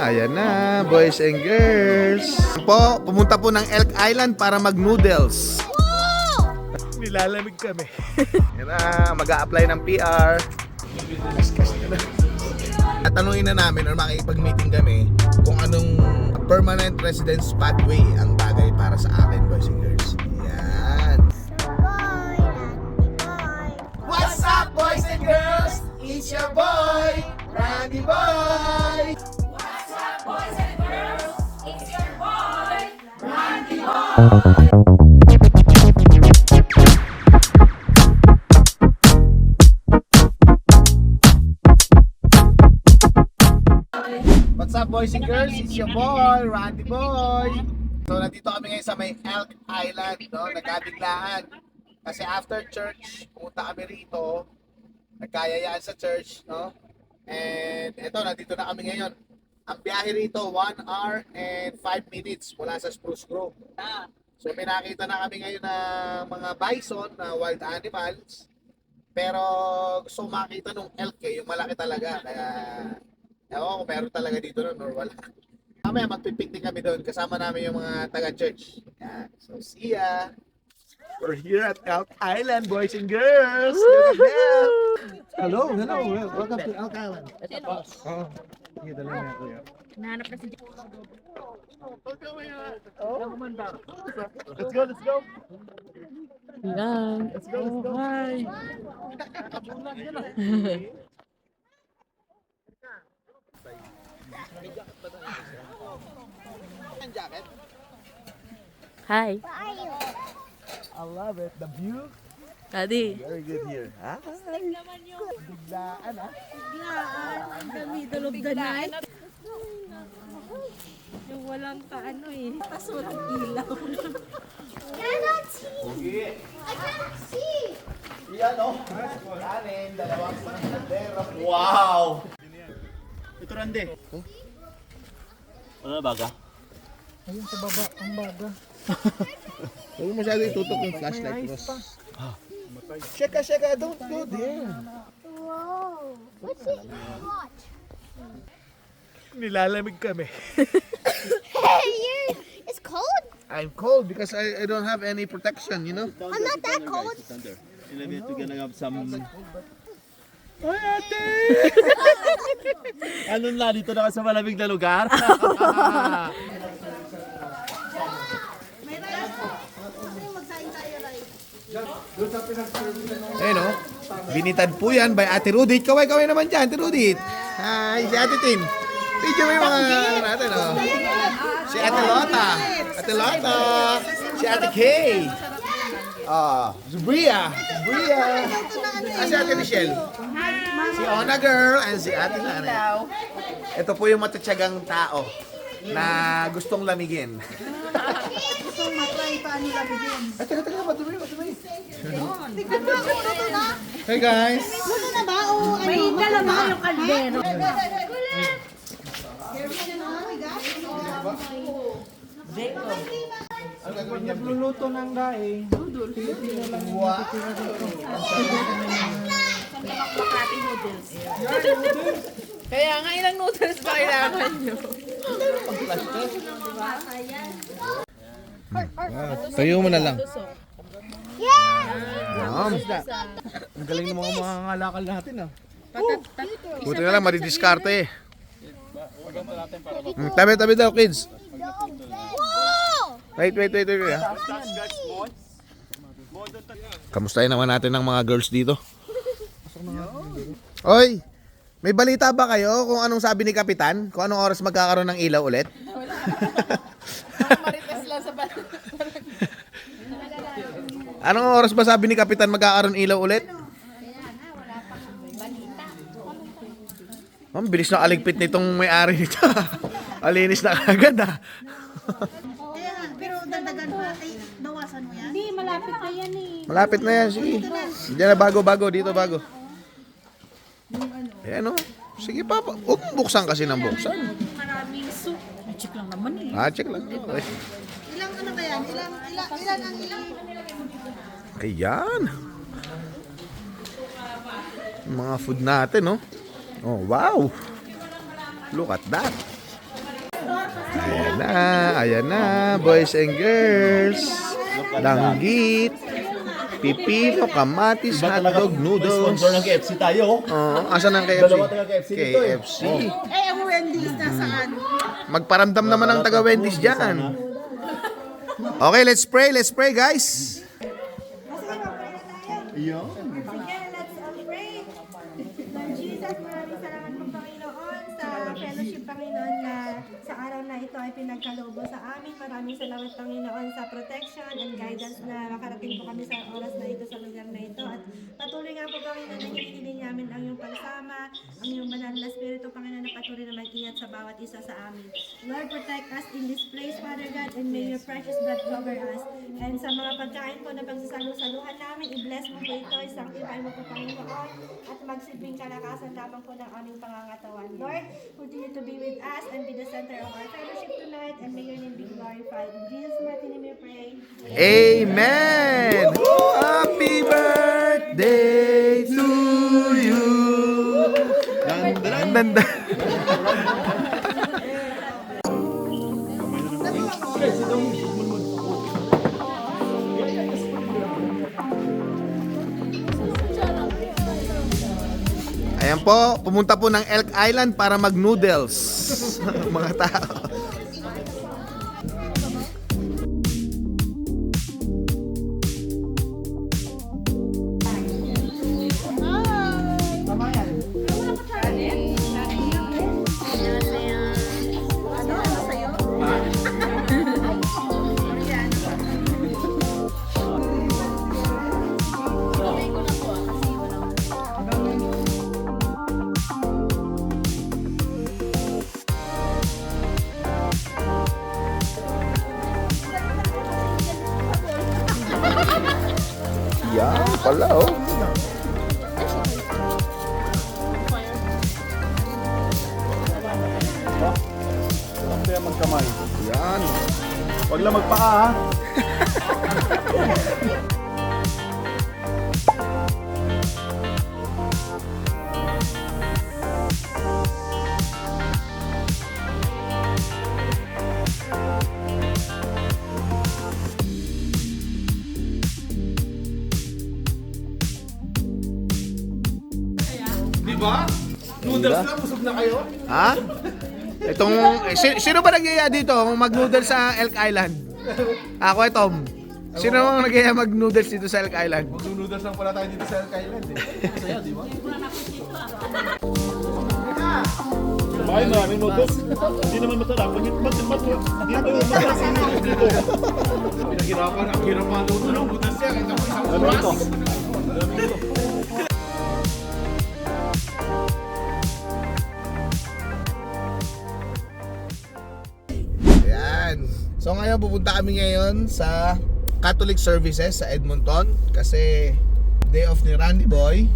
Ayan na, boys and girls. Po, pumunta po ng Elk Island para mag-noodles. Nilalamig kami. Yan na, mag apply ng PR. At tanungin na namin or makikipag-meeting kami kung anong permanent residence pathway ang bagay para sa akin, boys and girls. Yan. What's up, boys and girls? It's your boy, Randy Boy! What's boys and girls? It's your boy, Randy Boy. So nandito kami ngayon sa may Elk Island, no? Nagkabiglaan. Kasi after church, pumunta kami rito. Nagkayayaan sa church, no? And eto, nandito na kami ngayon. Ang biyahe rito, 1 hour and 5 minutes mula sa Spruce Grove. So may nakita na kami ngayon ng mga bison na wild animals. Pero gusto makita nung elk eh, yung malaki talaga. Kaya Ewan ko meron talaga dito nun or wala. Mamaya magpipiknik kami doon kasama namin yung mga taga-church. Yan. So see ya! We're here at Elk Island, boys and girls! Hello, hello. Welcome to Elk Island. Oh, sige, dala niya kuya. Nahanap na Let's go, let's go! Let's go, let's go! Hi. Hi. I love it. The view, Daddy. very good here. Ha? Biglaan, ha? Ang dami dalog ganay. Yung walang kaano eh. Tapos walang ilaw. cannot see. I cannot see. Yan, oh. Kanin, dalawang bandera. Wow! Ito, Rande. Ano na baga? Ayun sa baba, ang baga. Huwag masyado itutok yung flashlight, boss. Sheka, sheka, don't go there. Whoa. What's it? Watch. Nilalamig kami. Hey, you. It's cold. I'm cold because I, I don't have any protection, you know? I'm not that cold. May to gonna have some... Ay, ate! Ano na, dito na ka sa malamig na lugar? Ayun, oh. Binitad po yan by Ate Rudit. Kaway-kaway naman dyan, Ate Rudit. Hi, si Ate Tin. Video mo yung mga ano natin, oh. Si Ate Lota. Ate Lota. Si Ate Kay. Ah, Zubria. Zubria. Ah, si Ate Michelle. Si Ona Girl and si Ate Nanay. Ito po yung matatsagang tao na gustong lamigin. Gusto matry paano lamigin. Ay, taga, taga, madumi, madumi. Tignan mo ako luto na. Hey guys. Ano na ba? O ano? May dalawa yung kaldero. Nagluluto ng daing. Wow. Kaya nga ilang noodles pa kailangan nyo. Tayo mo na lang. Yeah. Ma'am. Ang galing ng mga mga ngalakal natin ah. Buti na lang, madidiskarte eh. Hmm, Tabi, tabi daw, kids. Wait, wait, wait, wait. wait ah. Kamustahin naman natin ng mga girls dito. Oy, may balita ba kayo kung anong sabi ni Kapitan? Kung anong oras magkakaroon ng ilaw ulit? Marites lang sa balat. Anong oras ba sabi ni Kapitan magkakaroon ilaw ulit? Ma'am, bilis na aligpit nitong may-ari nito. Alinis na kagad ah. Kaya nga, pero dagdagan pa. Ay, bawasan mo yan. Hindi, malapit na yan eh. Malapit na yan, sige. Diyan na bago, bago, dito bago. Ayan o. Sige pa. Huwag mong buksan kasi ng buksan. Maraming soup. Check lang naman eh. Ah, check lang. Ilang ano ba yan? Ilang, ilang, ilan ang ilang? Ayan. Mga food natin, no? Oh, wow. Look at that. Ayan na, ayan na, boys and girls. Danggit, pipino, kamatis, hotdog, noodles. Sponsor ng KFC tayo. Oo, asan ang KFC? Dalawa taga KFC dito eh. KFC. Eh, ang Wendy's nasaan? Magparamdam naman ang taga Wendy's dyan. Okay, let's pray, let's pray guys. Iyo. Again, let's pray. Lord maraming salamat po sa fellowship Panginoon na sa araw na ito ay pinagkaloob sa amin. Maraming salamat Panginoon sa protection and guidance na makarating po kami sa oras na ito sa lugar na ito. At patuloy nga po Panginoon na hinihilin namin ang iyong pagsama, ang iyong banal na spirito Panginoon na patuloy na mag-ingat sa bawat isa sa amin. Lord, protect us in this place, Father God, and may your precious blood cover us. And sa mga pagkain po na pagsasalu-saluhan namin, i-bless mo po ito, i-sanctify mo po Panginoon, at magsilbing kalakasan lamang po ng aming pangangatawan. Lord, continue to be with us and be the center of our fellowship tonight, and may your name be glorified. In Jesus' mighty name we pray. Amen! Happy birthday to you! Ganda. Ayan po, pumunta po ng Elk Island para mag-noodles. Mga tao. Yan pala oh. Kaya magkamay. Yan. Huwag lang magpaka ha. Busog na kayo? Ha? Itong, eh, si- sino ba nagyaya dito mag-noodles sa Elk Island? Ako, eh, Tom. Sino ang nagyaya mag-noodles dito sa Elk Island? Noodles lang pala tayo dito sa Elk Island eh. Masaya, di ba? Kumain maraming noodles. Hindi naman masarap. Bakit ba't ba't hindi pa yung masarap noodles dito? Pinaghirapan, ang hirap maluto ng noodles yan. Ito po isang Ano ito? Ayan. So ngayon pupunta kami ngayon sa Catholic Services sa Edmonton kasi day off ni Randy Boy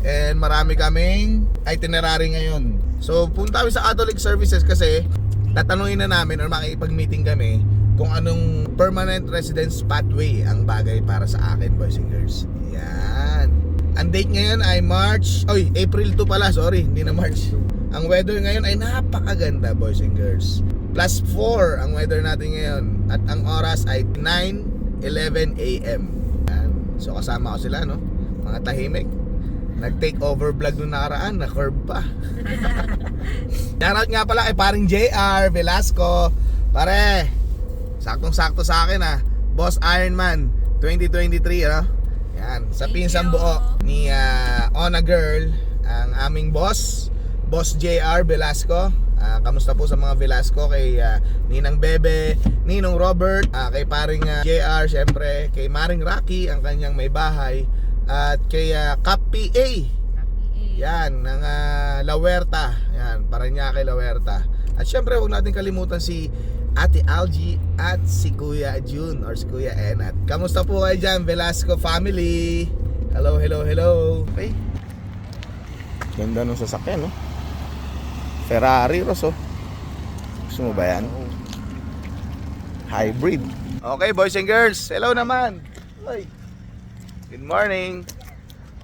and marami kaming itinerary ngayon. So punta kami sa Catholic Services kasi tatanungin na namin or makikipag-meeting kami kung anong permanent residence pathway ang bagay para sa akin boys and girls. Yan. Ang date ngayon ay March, oy, April 2 pala, sorry, hindi na March. Ang weather ngayon ay napakaganda boys and girls. Plus 4 ang weather natin ngayon at ang oras ay 9:11 AM. Yan. So kasama ko sila no, mga tahimik. Nag-take over vlog nung nakaraan, na curve pa. Shoutout nga pala kay paring JR Velasco. Pare, saktong-sakto sa akin ah. Boss Ironman 2023 ano? Yan, sa pinsang buo ni ah, Ona Girl, ang aming boss, Boss JR Velasco. Ah, kamusta po sa mga Velasco kay ah, Ninang Bebe, Ninong Robert, ah, kay paring ah, JR syempre, kay Maring Rocky ang kanyang may bahay at kay uh, Cap PA. Yan, ng ah, La Huerta. Yan, Paranaque La Huerta. At syempre, huwag natin kalimutan si Ate Algie at si Kuya June or si Kuya Enat. Kamusta po kayo dyan, Velasco family? Hello, hello, hello. Okay. Ganda nung sasakyan, no? Ferrari, Rosso. Gusto mo ba yan? Hybrid. Okay, boys and girls. Hello naman. Hoy. Good morning.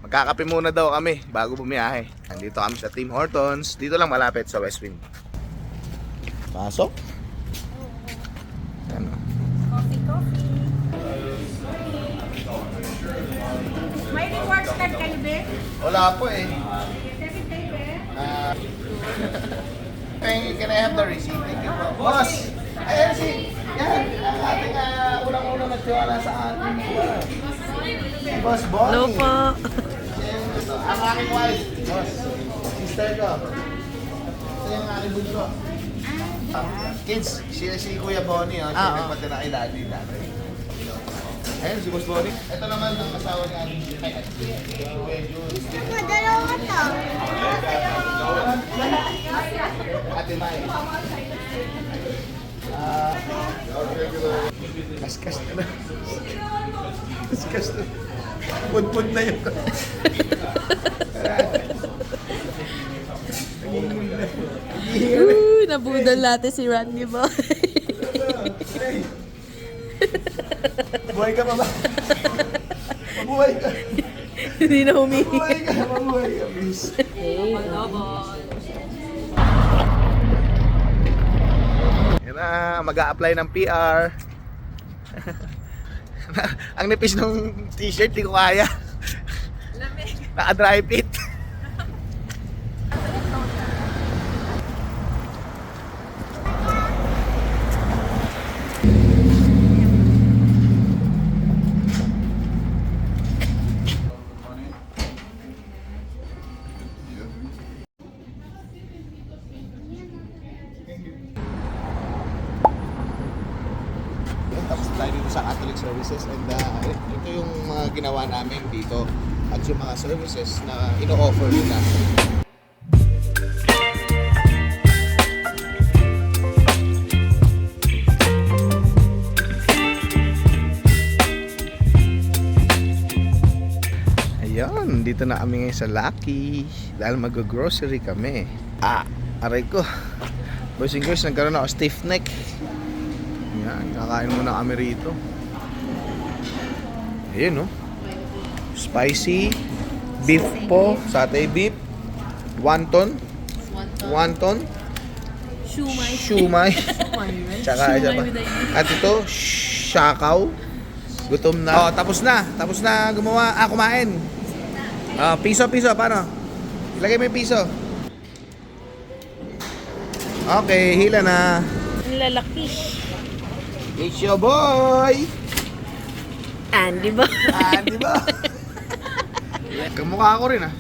Magkakape muna daw kami bago bumiyahe. Nandito kami sa Tim Hortons. Dito lang malapit sa Westwind. Pasok. Coffee, coffee. May rewards card kayo, be? Wala po eh. Debit kayo, be? Ah. Hey, can I have the receipt? Thank you po. Boss! Ayan si... Yan! Ang ating uh, unang-unang nagtiwala sa atin. Si Boss Bonnie. Hello po. Ito, ang aking wife. Boss. Sister ko. Ito yung aking bunso. Ah, kids, siya si Kuya Bonnie. Oh. Siya nagpatira kay daddy dati. Ayun, si Boss Bonnie. Ito naman ang asawa ni Ate Ay, Ate Kuya Jules. Madalawa to. Ate Mai. Ah, kaskas na na. Kaskas na. Pud-pud na yun. Uy, nabudol natin si Randy Boy. Buhay ka pa ba? Mabuhay ka. Hindi na. Mabuhay ka. Mabuhay ka, please. Yan na, mag-a-apply ng PR. Ang nipis ng t-shirt, di ko kaya. Naka-dry fit. Ayun, dito na kami ngayon sa Lucky dahil mag-grocery kami. Ah, aray ko. Boys and girls, nagkaroon ako stiff neck. Yan, kakain muna kami rito. Ayun, no? Spicy beef po, satay beef, wonton, wonton, Shumay. shumay, tsaka isa pa. At ito, shakaw. Gutom na. Oh, tapos na. Tapos na gumawa. Ah, kumain. Ah, piso, piso. Paano? Ilagay mo yung piso. Okay, hila na. Ang lalaki. It's your boy! Andy Boy. Ah, di ba? Kamukha ko rin ah.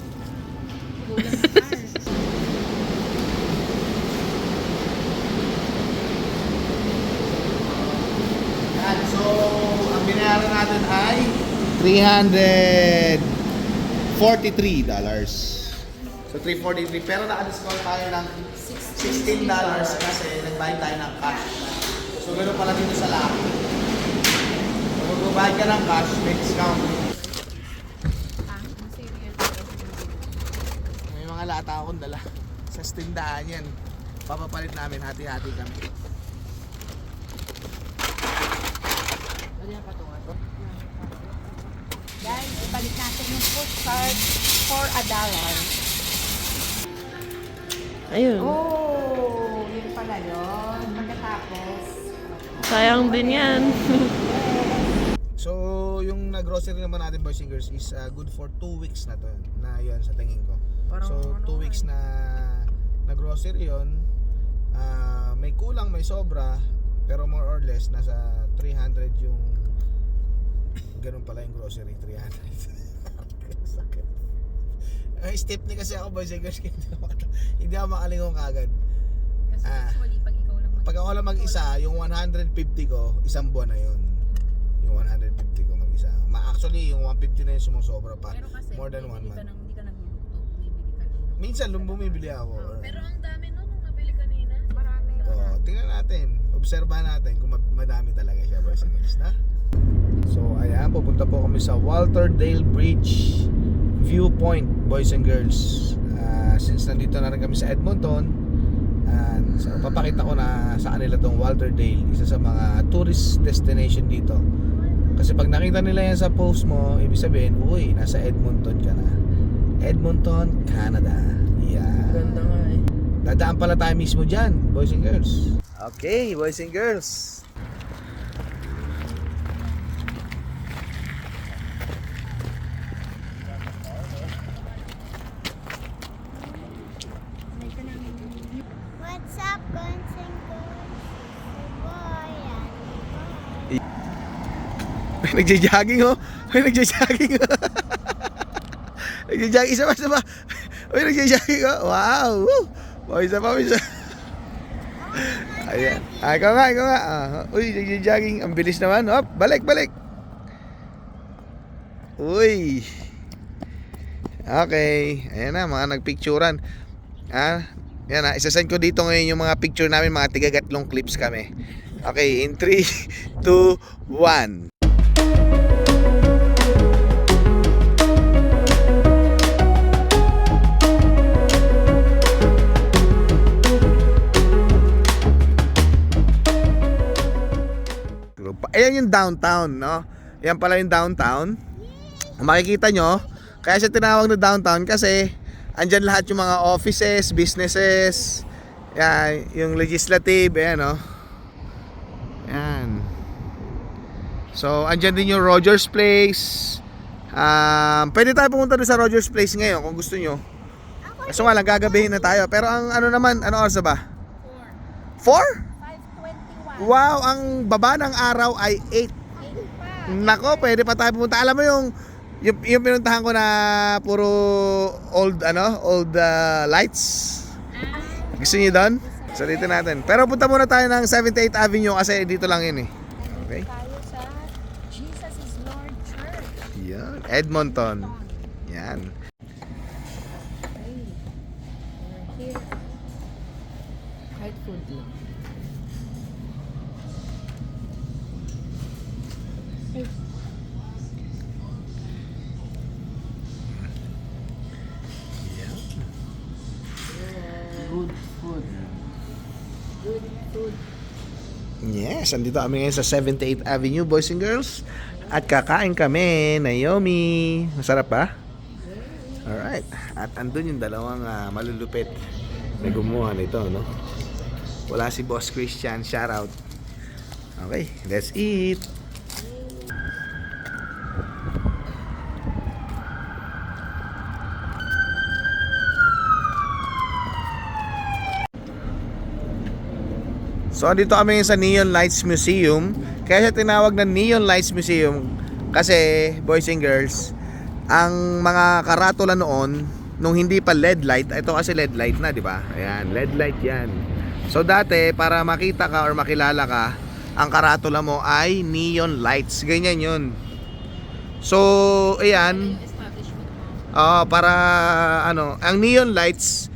Yan, so, ang binayaran natin ay $343. So, 343 Pero naka-discount tayo ng $16 kasi nagbayad tayo ng cash. So, ganoon pala dito sa Lucky. So, kung magbabayad ka ng cash, may discount. May mga lata akong dala. Sa tindahan yan. Papapalit namin, hati-hati kami. Guys, ibalik natin yung push card for a dollar. Ayun. Oh, yun pala yun. Pagkatapos, Sayang din yan. So, yung na-grocery naman natin boys and girls is uh, good for 2 weeks na to. Na yun sa tingin ko. so, 2 weeks na na-grocery yun. Ah, may kulang, may sobra. Pero more or less, nasa 300 yung ganun pala yung grocery, 300. Sakit. Ay, Stepney kasi ako boys and girls. Hindi ako, makalingon kagad. Kasi Ah. usually, pag ikaw lang mag- Pag ako lang mag-isa, yung 150 ko, isang buwan na yun. Yung 150 ko mag-isa. Ma actually, yung 150 na yung sumusobra pa. Pero kasi, More than one bumibili ka month. ng, hindi ka nagluluto. Bumibili ka lang. Minsan, lum bumibili ako. Pero ang dami nun, nung nabili kanina. Marami. Oo, tingnan natin. Obserbahan natin kung ma- madami talaga siya, boys and girls, na? So, ayan, pupunta po kami sa Walterdale Bridge Viewpoint, boys and girls. Ah, since nandito na rin kami sa Edmonton, and so, papakita ko na sa kanila tong Walterdale, isa sa mga tourist destination dito. Kasi pag nakita nila yan sa post mo, ibig sabihin, uy, nasa Edmonton ka na. Edmonton, Canada. Yeah. Ganda nga eh. Dadaan pala tayo mismo dyan, boys and girls. Okay, boys and girls. Nagja-jogging oh. May nagja-jogging. nagja-jogging isa pa, isa pa. May nagja-jogging oh. Wow. Woo. Oh, isa pa, isa. Ayan. Ah, ikaw nga, ikaw nga. Ah, uy, nagja-jogging. Ang bilis naman. Hop, balik, balik. Uy. Okay. Ayan na, mga nagpicturan. Ah, yan na. Isasend ko dito ngayon yung mga picture namin, mga tigagatlong clips kami. Okay, in 3, 2, 1. Ayan yung downtown, no? Yan pala yung downtown. Makikita nyo, kaya siya tinawag na downtown kasi andyan lahat yung mga offices, businesses, yan, yung legislative, ayan, no? Yan. So, andyan din yung Rogers Place. Um, pwede tayo pumunta doon sa Rogers Place ngayon kung gusto nyo. Kaso nga lang, gagabihin na tayo. Pero ang ano naman, ano oras na ba? 4? 521. Wow, ang baba ng araw ay 8. Nako, pwede pa tayo pumunta. Alam mo yung yung, yung pinuntahan ko na puro old ano, old uh, lights. Gusto niyo doon? Dito natin. Pero punta muna tayo ng 78th Avenue kasi dito lang yun eh. Okay? Jesus is Lord Church. Yan, Edmonton. Yan. Kahit food lang. Yes, andito kami ngayon sa 78th Avenue, boys and girls. At kakain kami, Naomi. Masarap ba? Alright. At andun yung dalawang ah, malulupit na gumawa nito, no? Wala si Boss Christian. Shout out. Okay, let's eat. So andito kami sa Neon Lights Museum. Kaya siya tinawag na Neon Lights Museum kasi boys and girls, ang mga karatula noon nung hindi pa LED light, ito kasi LED light na, di ba? Ayan, LED light 'yan. So dati para makita ka or makilala ka, ang karatula mo ay neon lights. Ganyan 'yun. So, ayan, Ah, para ano, ang neon lights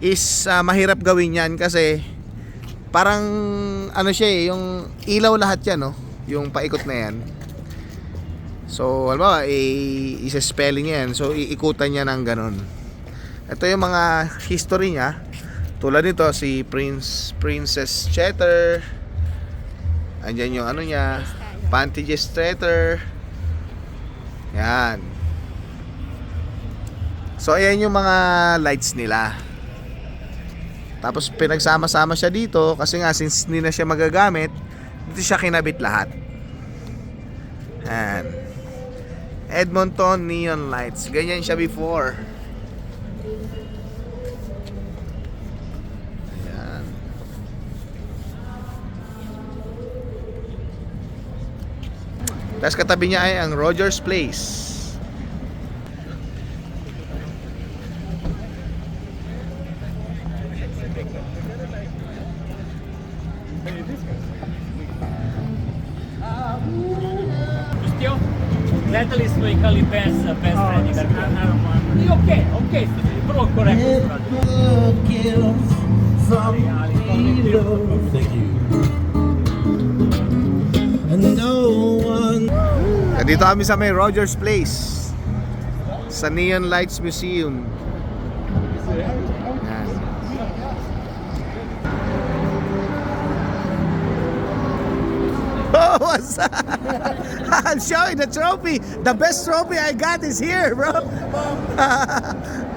is ah, mahirap gawin 'yan kasi parang ano siya eh, yung ilaw lahat 'yan, no? Yung paikot na 'yan. So, halimbawa, i- isa-spelling yan. So, iikutan niya ng ganun. Ito yung mga history niya. Tulad nito, si Prince Princess Cheddar. Andyan yung ano niya. Pantages Treader. Yan. So, ayan yung mga lights nila. Tapos, pinagsama-sama siya dito kasi nga, since hindi na siya magagamit, dito siya kinabit lahat. Yan. Edmonton Neon Lights. Ganyan siya before. Ayan. Tapos katabi niya ay ang Rogers Place. Nandito kami sa may Rogers Place. Sa Neon Lights Museum. Up? I'm showing the trophy. The best trophy I got is here, bro.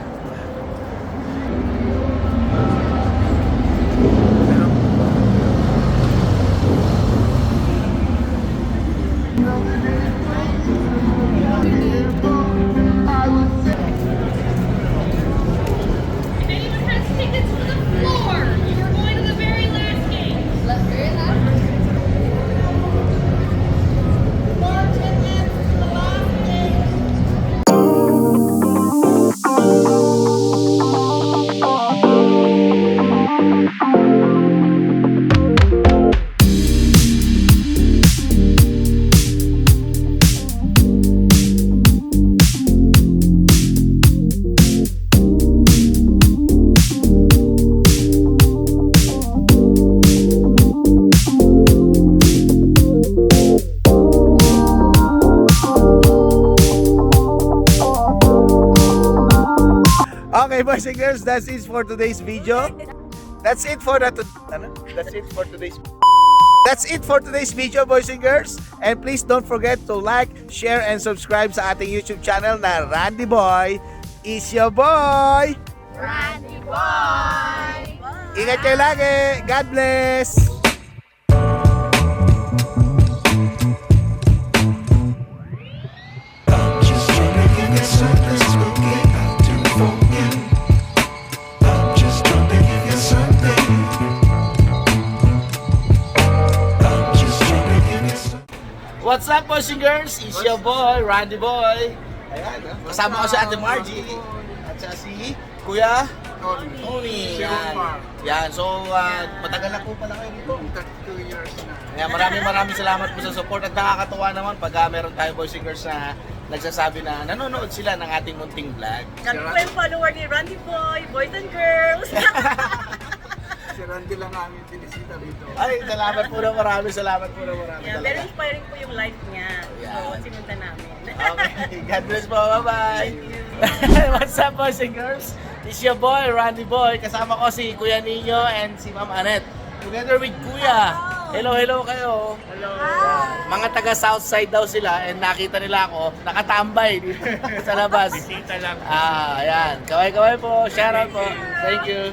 boys and girls, that's it for today's video. That's it for the ano? That's it for today's That's it for today's video, boys and girls. And please don't forget to like, share, and subscribe sa ating YouTube channel na Randy Boy is your boy. Randy Boy! Ingat kayo lagi. God bless. Boys and girls? It's your boy, Randy Boy. Ayan, ah. kasama ko si Ate Margie. At siya si Kuya Tony. Yan. Yan. So, ah, matagal na po pala kayo dito. 32 years na. Kaya maraming maraming salamat po sa support at nakakatuwa naman pag ah, meron tayo boys and girls na nagsasabi na nanonood sila ng ating munting vlog. Kami po yung follower ni Randy Boy, boys and girls. Si Randy lang namin binisita dito. Ay, salamat po na marami, salamat po na marami yeah, very talaga. inspiring po yung life niya. Yeah. So, sinunta namin. Okay, God bless po, bye-bye. What's up boys and girls? It's your boy, Randy Boy. Kasama ko si Kuya Nino and si Ma'am Anet. Together with Kuya. Hello, hello kayo. Hello. Mga taga Southside daw sila and nakita nila ako nakatambay dito sa labas. Bisita lang. Ah, ayan. Kaway-kaway po. Shout out po. Thank you.